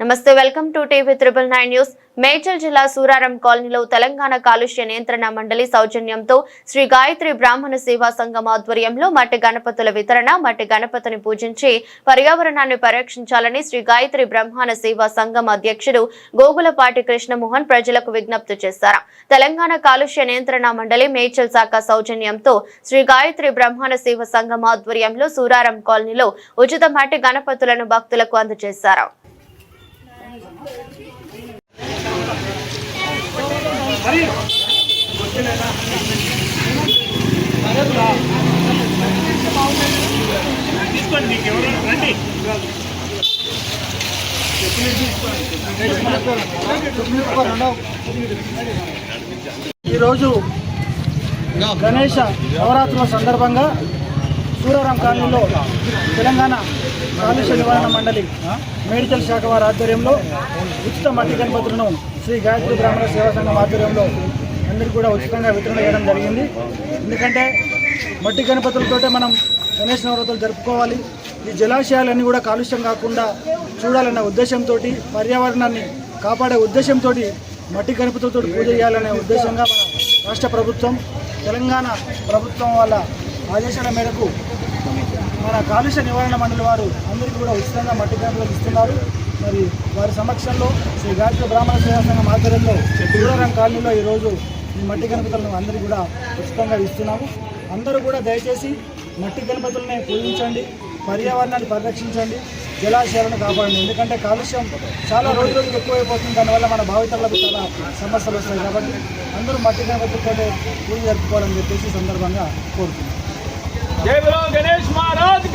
నమస్తే welcome to TV triple nine news. Medchal జిల్లా సూరారం కాలనీలో తెలంగాణ కాలుష్య నియంత్రణ మండలి సౌజన్యంతో శ్రీ గాయత్రి బ్రాహ్మణ సేవా సంఘం ఆధ్వర్యంలో మట్టి గణపతుల వితరణ మట్టి గణపతిని పూజించి పర్యావరణాన్ని పరిరక్షించాలని శ్రీ గాయత్రి బ్రహ్మాణ సేవా సంఘం అధ్యక్షుడు గోగులపాటి కృష్ణమోహన్ ప్రజలకు విజ్ఞప్తి చేశారు. తెలంగాణ కాలుష్య నియంత్రణ మండలి మేడ్చల్ శాఖ సౌజన్యంతో శ్రీ గాయత్రి బ్రహ్మాణ సేవ సంఘం ఆధ్వర్యంలో సూరారం కాలనీలో ఉచిత మట్టి గణపతులను భక్తులకు అందజేశారు. తీసుకోండి మీకు ఎవరు రండి ఈరోజు గణేష నవరాత్రుల సందర్భంగా సూరారాం కాలనీలో తెలంగాణ కాలుష్య నివారణ మండలి మెడికల్ శాఖ వారి ఆధ్వర్యంలో ఉచిత మట్టి గణపతులను శ్రీ గాయత్రి బ్రాహ్మణ సేవా సంఘం ఆధ్వర్యంలో అందరికీ కూడా ఉచితంగా వితరణ చేయడం జరిగింది. ఎందుకంటే మట్టి గణపతులతోటే మనం గణేష్ నవరాత్రులు జరుపుకోవాలి. ఈ జలాశయాలన్నీ కూడా కాలుష్యం కాకుండా చూడాలన్న ఉద్దేశంతో పర్యావరణాన్ని కాపాడే ఉద్దేశంతో మట్టి గణపతులతో పూజ చేయాలనే ఉద్దేశంగా మన రాష్ట్ర ప్రభుత్వం తెలంగాణ ప్రభుత్వం వాళ్ళ ఆదేశాల మేరకు మన కాలుష్య నివారణ మండలి వారు అందరికీ కూడా ఉచితంగా మట్టి క్యాంపులు ఇస్తున్నారు. మరి వారి సమక్షంలో శ్రీ గాయత్రి బ్రాహ్మణ సేవా సంఘం ఆధ్వర్యంలో సూరారం కాలనీలో ఈరోజు ఈ మట్టి గణపతులను అందరికీ కూడా ఉచితంగా ఇస్తున్నాము. అందరూ కూడా దయచేసి మట్టి గణపతులనే పూజించండి పర్యావరణాన్ని పరిరక్షించండి జలాశయాలను కాపాడండి. ఎందుకంటే కాలుష్యం చాలా రోజు రోజుకి ఎక్కువైపోతుంది. దానివల్ల మన భావితరులకు చాలా సమస్యలు వస్తాయి కాబట్టి అందరూ మట్టి గణపతితోనే పూజ జరుపుకోవాలని చెప్పేసి సందర్భంగా కోరుతున్నాం. జై బలో గణేష్ మహారాజ్